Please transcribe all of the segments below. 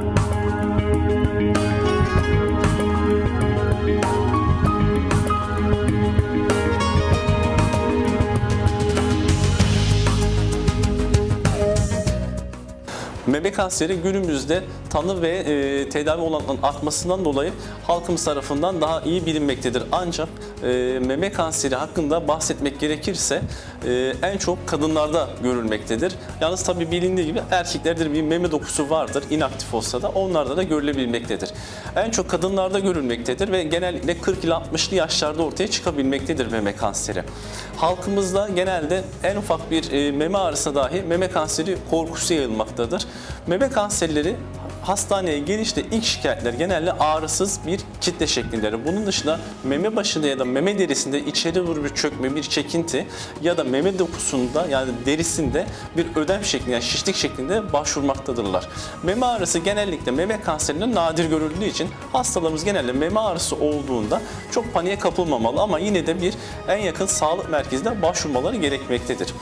Bye. Meme kanseri günümüzde tanı ve e, tedavi olanların artmasından dolayı halkımız tarafından daha iyi bilinmektedir. Ancak e, meme kanseri hakkında bahsetmek gerekirse e, en çok kadınlarda görülmektedir. Yalnız tabi bilindiği gibi erkeklerde bir meme dokusu vardır inaktif olsa da onlarda da görülebilmektedir. En çok kadınlarda görülmektedir ve genellikle 40 ile 60'lı yaşlarda ortaya çıkabilmektedir meme kanseri. Halkımızda genelde en ufak bir e, meme ağrısı dahi meme kanseri korkusu yayılmaktadır. Meme kanserleri hastaneye gelişte ilk şikayetler genelde ağrısız bir kitle şeklindedir. Bunun dışında meme başında ya da meme derisinde içeri doğru bir çökme, bir çekinti ya da meme dokusunda yani derisinde bir ödem şeklinde yani şişlik şeklinde başvurmaktadırlar. Meme ağrısı genellikle meme kanserinin nadir görüldüğü için hastalarımız genelde meme ağrısı olduğunda çok paniğe kapılmamalı ama yine de bir en yakın sağlık merkezine başvurmaları gerekmektedir.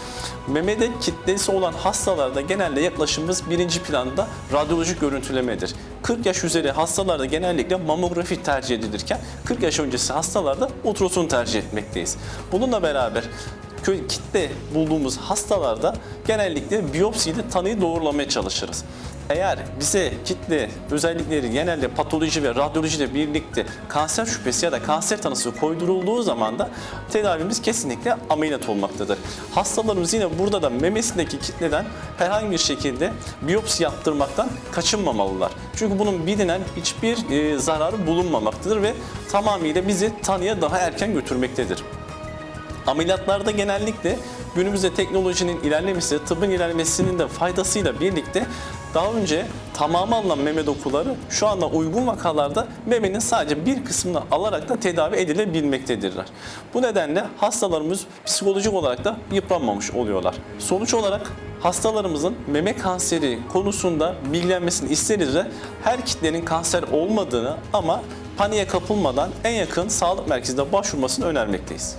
Memede kitlesi olan hastalarda genelde yaklaşımımız birinci planda radyolojik görüntülemedir. 40 yaş üzeri hastalarda genellikle mamografi tercih edilirken 40 yaş öncesi hastalarda ultrason tercih etmekteyiz. Bununla beraber kitle bulduğumuz hastalarda genellikle biyopsiyle tanıyı doğrulamaya çalışırız. Eğer bize kitle özellikleri genelde patoloji ve radyoloji ile birlikte kanser şüphesi ya da kanser tanısı koydurulduğu zaman da tedavimiz kesinlikle ameliyat olmaktadır. Hastalarımız yine burada da memesindeki kitleden herhangi bir şekilde biyopsi yaptırmaktan kaçınmamalılar. Çünkü bunun bilinen hiçbir e, zararı bulunmamaktadır ve tamamıyla bizi tanıya daha erken götürmektedir. Ameliyatlarda genellikle günümüzde teknolojinin ilerlemesi, tıbbın ilerlemesinin de faydasıyla birlikte daha önce tamamı alınan meme dokuları şu anda uygun vakalarda memenin sadece bir kısmını alarak da tedavi edilebilmektedirler. Bu nedenle hastalarımız psikolojik olarak da yıpranmamış oluyorlar. Sonuç olarak hastalarımızın meme kanseri konusunda bilgilenmesini isteriz ve her kitlenin kanser olmadığını ama paniğe kapılmadan en yakın sağlık merkezine başvurmasını önermekteyiz.